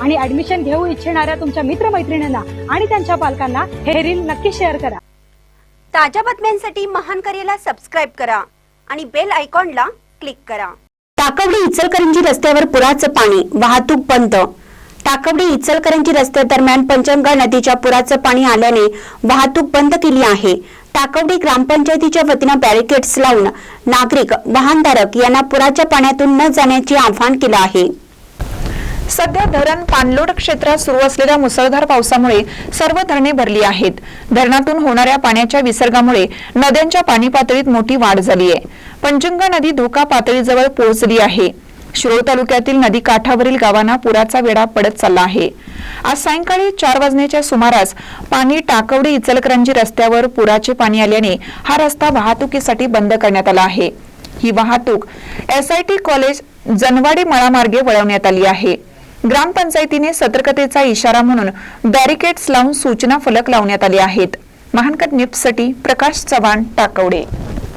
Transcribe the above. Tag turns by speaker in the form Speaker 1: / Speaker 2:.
Speaker 1: आणि ऍडमिशन घेऊ इच्छिणाऱ्या तुमच्या मित्रमैत्रिणींना आणि त्यांच्या पालकांना हे रील नक्की शेअर करा.
Speaker 2: ताज्या बातम्यांसाठी महान करेला सबस्क्राईब करा आणि बेल आयकॉनला क्लिक करा.
Speaker 3: टाकवडे इचलकरंजी रस्त्यावर पुराचं पाणी वाहतूक बंद. टाकवडे इचलकरंजी रस्त्यादरम्यान पंचगंगा नदीच्या पुराचं पाणी आल्याने वाहतूक बंद केली आहे. टाकवडे ग्रामपंचायतीच्या वतीनं बॅरिकेड्स लावून नागरिक वाहनधारक यांना पुराच्या पाण्यातून न जाण्याचे आवाहन केलं आहे.
Speaker 4: सध्या धरण पाणलोट क्षेत्रात सुरू असलेल्या मुसळधार पावसामुळे सर्व धरणे भरली आहेत. धरणातून होणाऱ्या पाण्याच्या विसर्गामुळे नद्यांच्या पाणी पातळीत मोठी वाढ झाली आहे पंचंगा नदी धोका पातळीजवळ पोहोचली आहे. शिरोळ तालुक्यातील नदी काठावरील गावांना पुराचा वेढा पडत चालला आहे. आज सायंकाळी चार वाजण्याच्या सुमारास पाणी टाकवडी इचलकरंजी रस्त्यावर पुराचे पाणी आल्याने हा रस्ता वाहतुकीसाठी बंद करण्यात आला आहे. ही वाहतूक एसआयटी कॉलेज जनवाडी मळामार्गे वळवण्यात आली आहे. ग्रामपंचायतीने सतर्कतेचा इशारा म्हणून बॅरिकेड्स लावून सूचना फलक लावण्यात आले आहेत. महानकट निप्ससाठी प्रकाश चव्हाण टाकवडे